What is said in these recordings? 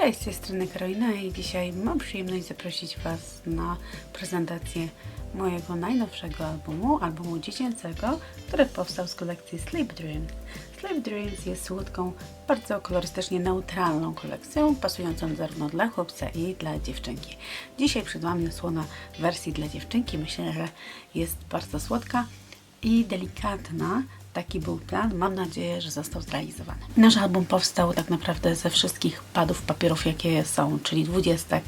Cześć, z tej strony Karolina i dzisiaj mam przyjemność zaprosić Was na prezentację mojego najnowszego albumu, albumu dziecięcego, który powstał z kolekcji Sleep Dreams. Sleep Dreams jest słodką, bardzo kolorystycznie neutralną kolekcją, pasującą zarówno dla chłopca i dla dziewczynki. Dzisiaj przed Wami słona wersji dla dziewczynki. Myślę, że jest bardzo słodka i delikatna. Taki był plan. Mam nadzieję, że został zrealizowany. Nasz album powstał tak naprawdę ze wszystkich padów papierów, jakie są, czyli 20,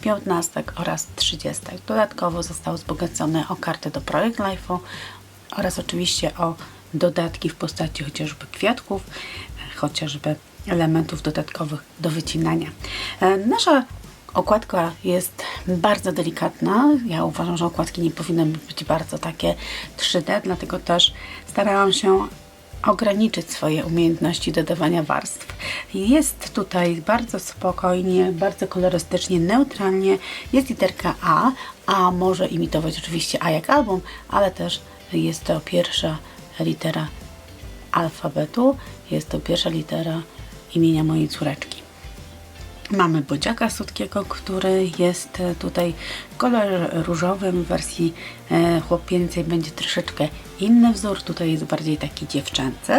15 oraz 30. Dodatkowo został wzbogacony o kartę do Projekt Life'u oraz oczywiście o dodatki w postaci chociażby kwiatków, chociażby elementów dodatkowych do wycinania. E, Nasza Okładka jest bardzo delikatna. Ja uważam, że okładki nie powinny być bardzo takie 3D, dlatego też starałam się ograniczyć swoje umiejętności dodawania warstw. Jest tutaj bardzo spokojnie, bardzo kolorystycznie, neutralnie. Jest literka A, a może imitować oczywiście A jak album, ale też jest to pierwsza litera alfabetu. Jest to pierwsza litera imienia mojej córeczki. Mamy bodziaka słodkiego, który jest e, tutaj kolor różowym w wersji e, chłopięcej będzie troszeczkę inny wzór, tutaj jest bardziej taki dziewczęcy.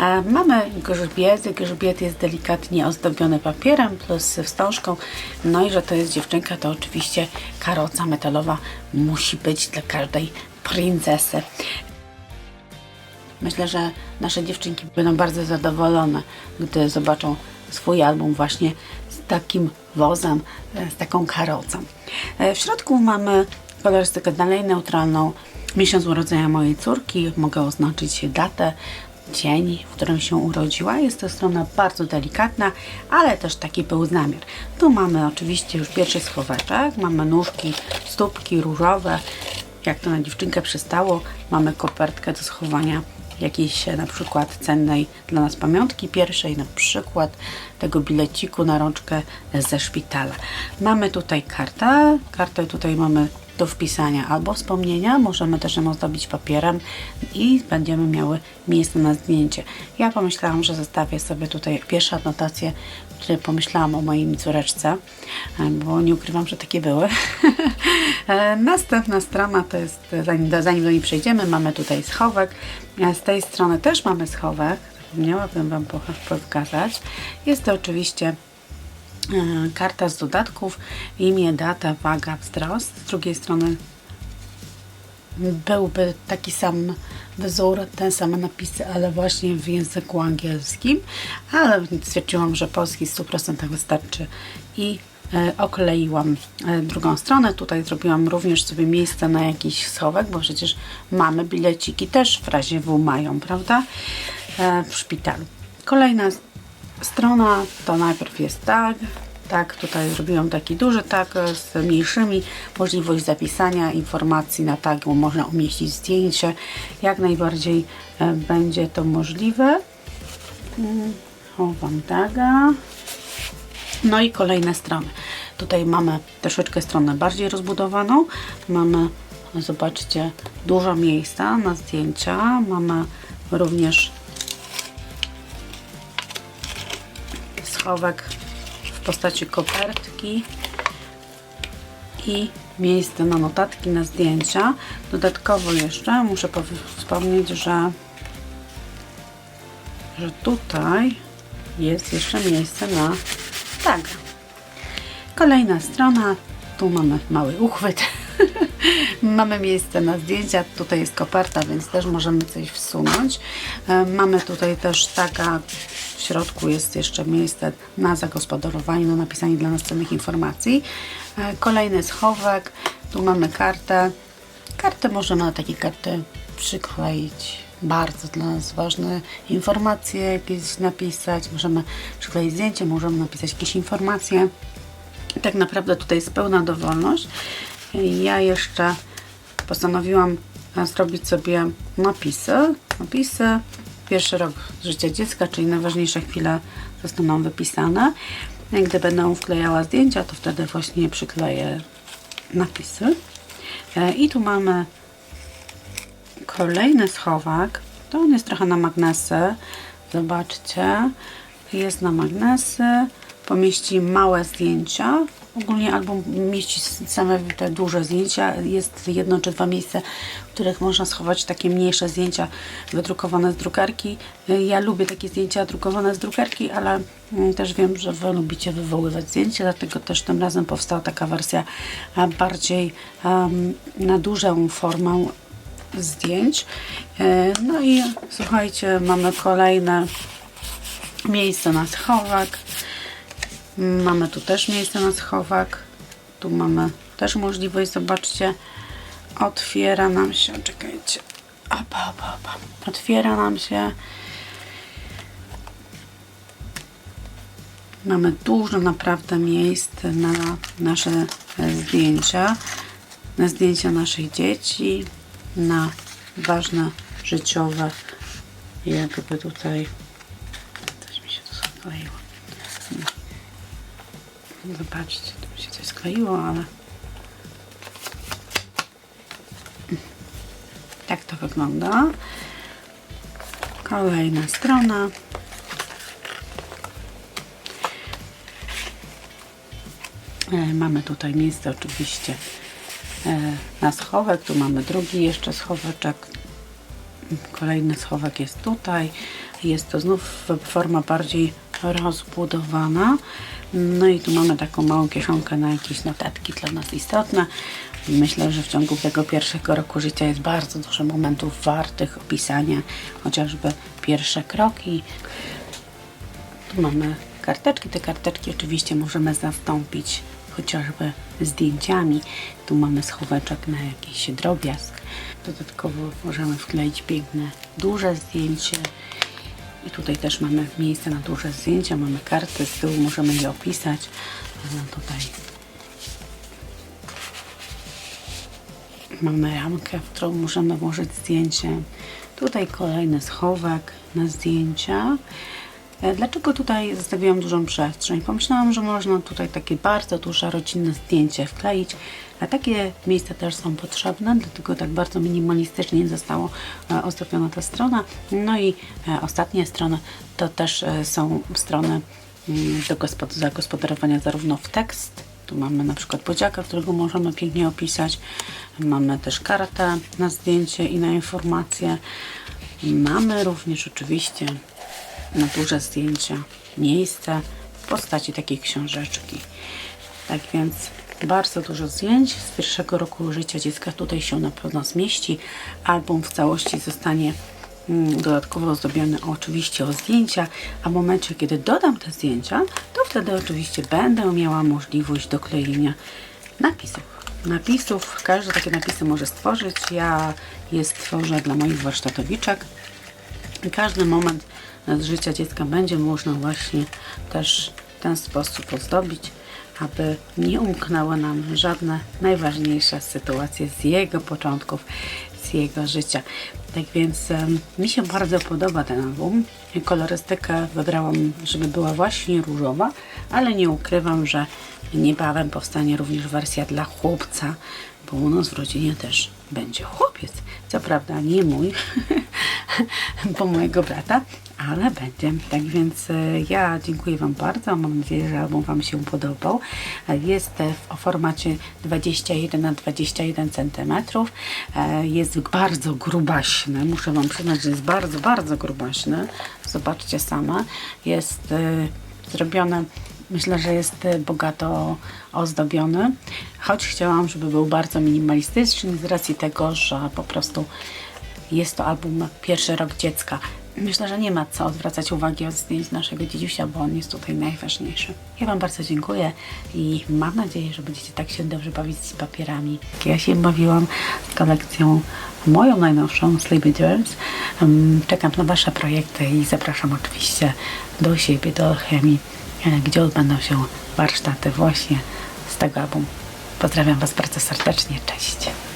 E, mamy grzbiet, grzbiet jest delikatnie ozdobiony papierem plus wstążką, no i że to jest dziewczynka, to oczywiście karoca metalowa musi być dla każdej princesy. Myślę, że nasze dziewczynki będą bardzo zadowolone, gdy zobaczą swój album właśnie takim wozem, e, z taką karocą. E, W środku mamy kolorystykę dalej neutralną. Miesiąc urodzenia mojej córki, mogę oznaczyć datę, dzień, w którym się urodziła. Jest to strona bardzo delikatna, ale też taki był zamiar. Tu mamy oczywiście już pierwszy schoweczek, mamy nóżki, stópki różowe, jak to na dziewczynkę przystało. Mamy kopertkę do schowania jakiejś e, na przykład cennej dla nas pamiątki pierwszej, na przykład tego bileciku na rączkę ze szpitala. Mamy tutaj kartę, kartę tutaj mamy do wpisania albo wspomnienia, możemy też ją ozdobić papierem i będziemy miały miejsce na zdjęcie. Ja pomyślałam, że zostawię sobie tutaj pierwsze anotacje, które pomyślałam o mojej córeczce, e, bo nie ukrywam, że takie były. E, Następna strona to jest, zanim do, zanim do niej przejdziemy, mamy tutaj schowek. E, Z tej strony też mamy schowek, zapomniałabym Wam po- pokazać. Jest to oczywiście karta z dodatków, imię, data, waga, wzrost. Z drugiej strony byłby taki sam wzór, te same napisy, ale właśnie w języku angielskim, ale stwierdziłam, że polski w 100% wystarczy i e, okleiłam e, drugą stronę. Tutaj zrobiłam również sobie miejsce na jakiś schowek, bo przecież mamy bileciki też w razie W mają, prawda? E, w szpitalu. Kolejna strona to najpierw jest tag. Tak, tutaj zrobiłam taki duży tag z mniejszymi. Możliwość zapisania informacji na tagu. Można umieścić zdjęcie. Jak najbardziej e, będzie to możliwe. Mm, Chowam taga. No i kolejne strony. Tutaj mamy troszeczkę stronę bardziej rozbudowaną. Mamy, zobaczcie, dużo miejsca na zdjęcia. Mamy również schowek w postaci kopertki i miejsce na notatki, na zdjęcia. Dodatkowo jeszcze muszę wspomnieć, że, że tutaj jest jeszcze miejsce na tak. Kolejna strona. Tu mamy mały uchwyt. mamy miejsce na zdjęcia. Tutaj jest koperta, więc też możemy coś wsunąć. E, Mamy tutaj też taka w środku jest jeszcze miejsce na zagospodarowanie, na napisanie dla nas cennych informacji. E, Kolejny schowek. Tu mamy kartę. Kartę możemy na takie karty przykleić. Bardzo dla nas ważne informacje jakieś napisać. Możemy przykleić zdjęcie, możemy napisać jakieś informacje. Tak naprawdę tutaj jest pełna dowolność. Ja jeszcze postanowiłam zrobić sobie napisy. Napisy. Pierwszy rok życia dziecka, czyli najważniejsze chwile zostaną wypisane. Gdy będę wklejała zdjęcia, to wtedy właśnie przykleję napisy. E, I tu mamy kolejny schowek. To on jest trochę na magnesy. Zobaczcie. Jest na magnesy. pomieści małe zdjęcia. Ogólnie album mieści same te duże zdjęcia. Jest jedno czy dwa miejsca, w których można schować takie mniejsze zdjęcia wydrukowane z drukarki. Ja lubię takie zdjęcia drukowane z drukarki, ale mm, też wiem, że Wy lubicie wywoływać zdjęcia, dlatego też tym razem powstała taka wersja bardziej em, na dużą formę zdjęć. E, No i słuchajcie, mamy kolejne miejsce na schowek. Mamy tu też miejsce na schowek. Tu mamy też możliwość, zobaczcie, otwiera nam się, czekajcie, opa, opa, opa. otwiera nam się. Mamy dużo naprawdę miejsc na nasze e, zdjęcia, na zdjęcia naszych dzieci, na ważne życiowe, jakby tutaj coś mi się tu skleiło. Zobaczcie, tu się coś skleiło, ale tak to wygląda. Kolejna strona. E, Mamy tutaj miejsce oczywiście e, na schowek. Tu mamy drugi jeszcze schoweczek. Kolejny schowek jest tutaj. Jest to znów forma bardziej rozbudowana. No i tu mamy taką małą kieszonkę na jakieś notatki dla nas istotne. Myślę, że w ciągu tego pierwszego roku życia jest bardzo dużo momentów wartych opisania, chociażby pierwsze kroki. Tu mamy karteczki. Te karteczki oczywiście możemy zastąpić chociażby zdjęciami. Tu mamy schoweczek na jakiś drobiazg. Dodatkowo możemy wkleić piękne, duże zdjęcie. I tutaj też mamy miejsce na duże zdjęcia. Mamy karty z tyłu, możemy je opisać. E, Tutaj mamy ramkę, w którą możemy włożyć zdjęcie. Tutaj kolejny schowek na zdjęcia. E, Dlaczego tutaj zostawiłam dużą przestrzeń? Pomyślałam, że można tutaj takie bardzo duże rodzinne zdjęcie wkleić, a takie miejsca też są potrzebne, dlatego tak bardzo minimalistycznie zostało e, ozdobiona ta strona. No i e, ostatnie strony to też są strony mm, do gospod- zagospodarowania zarówno w tekst, tu mamy na przykład podziaka, którego możemy pięknie opisać. Mamy też kartę na zdjęcie i na informacje. Mamy również oczywiście na duże zdjęcia miejsce w postaci takiej książeczki. Tak więc bardzo dużo zdjęć z pierwszego roku życia dziecka tutaj się na pewno zmieści. Album w całości zostanie mm, dodatkowo ozdobiony oczywiście o zdjęcia, a w momencie, kiedy dodam te zdjęcia, to wtedy oczywiście będę miała możliwość doklejenia napisów. Napisów, każdy takie napisy może stworzyć. Ja je stworzę dla moich warsztatowiczek. Każdy moment z życia dziecka będzie można właśnie też w ten sposób ozdobić, aby nie umknęły nam żadne najważniejsze sytuacje z jego początków, z jego życia. Tak więc mi się bardzo podoba ten album. Kolorystykę wybrałam, żeby była właśnie różowa, ale nie ukrywam, że niebawem powstanie również wersja dla chłopca, bo u nas w rodzinie też będzie chłopiec. Co prawda nie mój, bo mojego brata, ale będzie. Tak więc e, ja dziękuję Wam bardzo. Mam nadzieję, że album Wam się podobał. E, Jest e, w formacie 21 na 21 cm. Jest bardzo grubaśny. Muszę Wam przyznać, że jest bardzo, bardzo grubaśny. Zobaczcie same. Jest zrobione Myślę, że jest bogato ozdobiony, choć chciałam, żeby był bardzo minimalistyczny z racji tego, że po prostu jest to album Pierwszy rok dziecka. Myślę, że nie ma co zwracać uwagi od zdjęć naszego dziedziusia, bo on jest tutaj najważniejszy. Ja Wam bardzo dziękuję i mam nadzieję, że będziecie tak się dobrze bawić z papierami. Ja się bawiłam z kolekcją moją najnowszą Sleepy Dreams. Czekam na Wasze projekty i zapraszam oczywiście do siebie, do Alchemii, e, gdzie odbędą się warsztaty właśnie z tego albumu. Pozdrawiam Was bardzo serdecznie. Cześć!